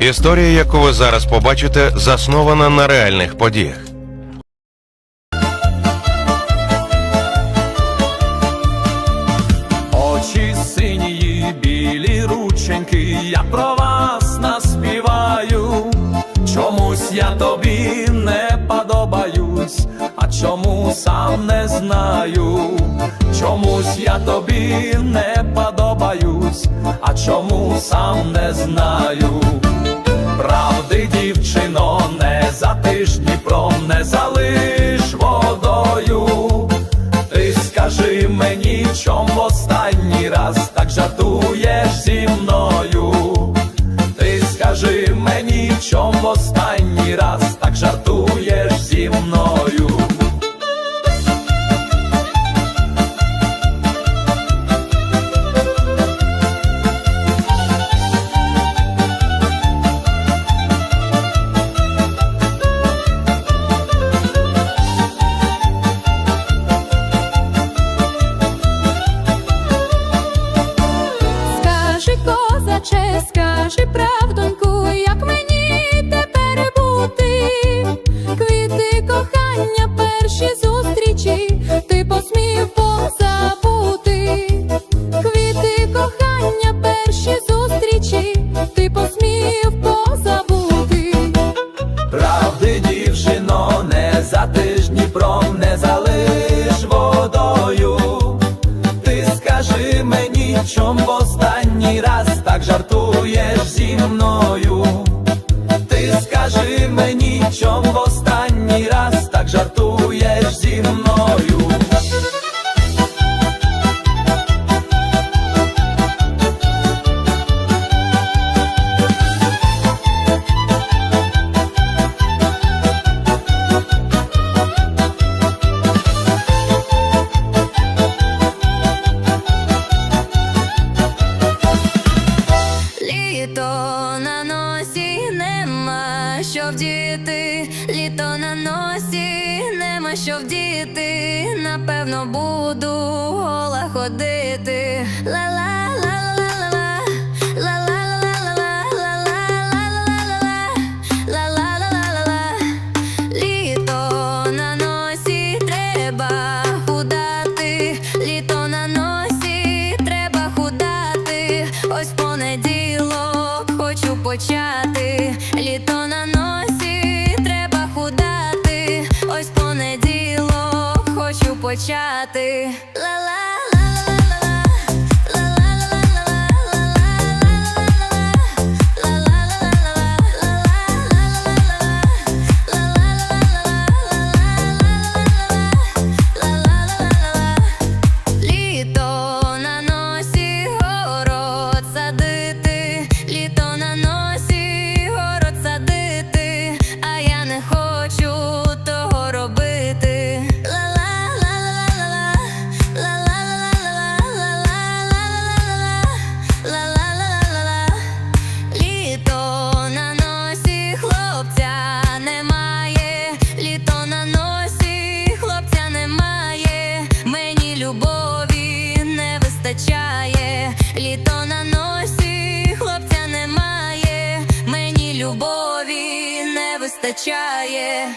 Історія, яку ви зараз побачите, заснована на реальних подіях. Очі синії, білі рученьки, я про вас наспіваю. Чомусь я тобі не подобаюсь, а чому сам не знаю. Чомусь я тобі не подобаюсь, а чому сам не знаю. Мною. Ти скажи мені, чом в останній раз так жартуєш козаче, скажи правдоньку, як мені тепер бути? Квіти кохання, перші зустрічі, ти посмів позабути. Квіти кохання, перші зустрічі, ти посмів позабути. Правди, дівчино, не затиш Дніпром, не залиш водою. Ти скажи мені, чом в останній раз jak żartuje. Літо на носі нема що вдіти, напевно буду гола ходити. Ла-ла-ла-ла-ла-ла, почати. Вистачає.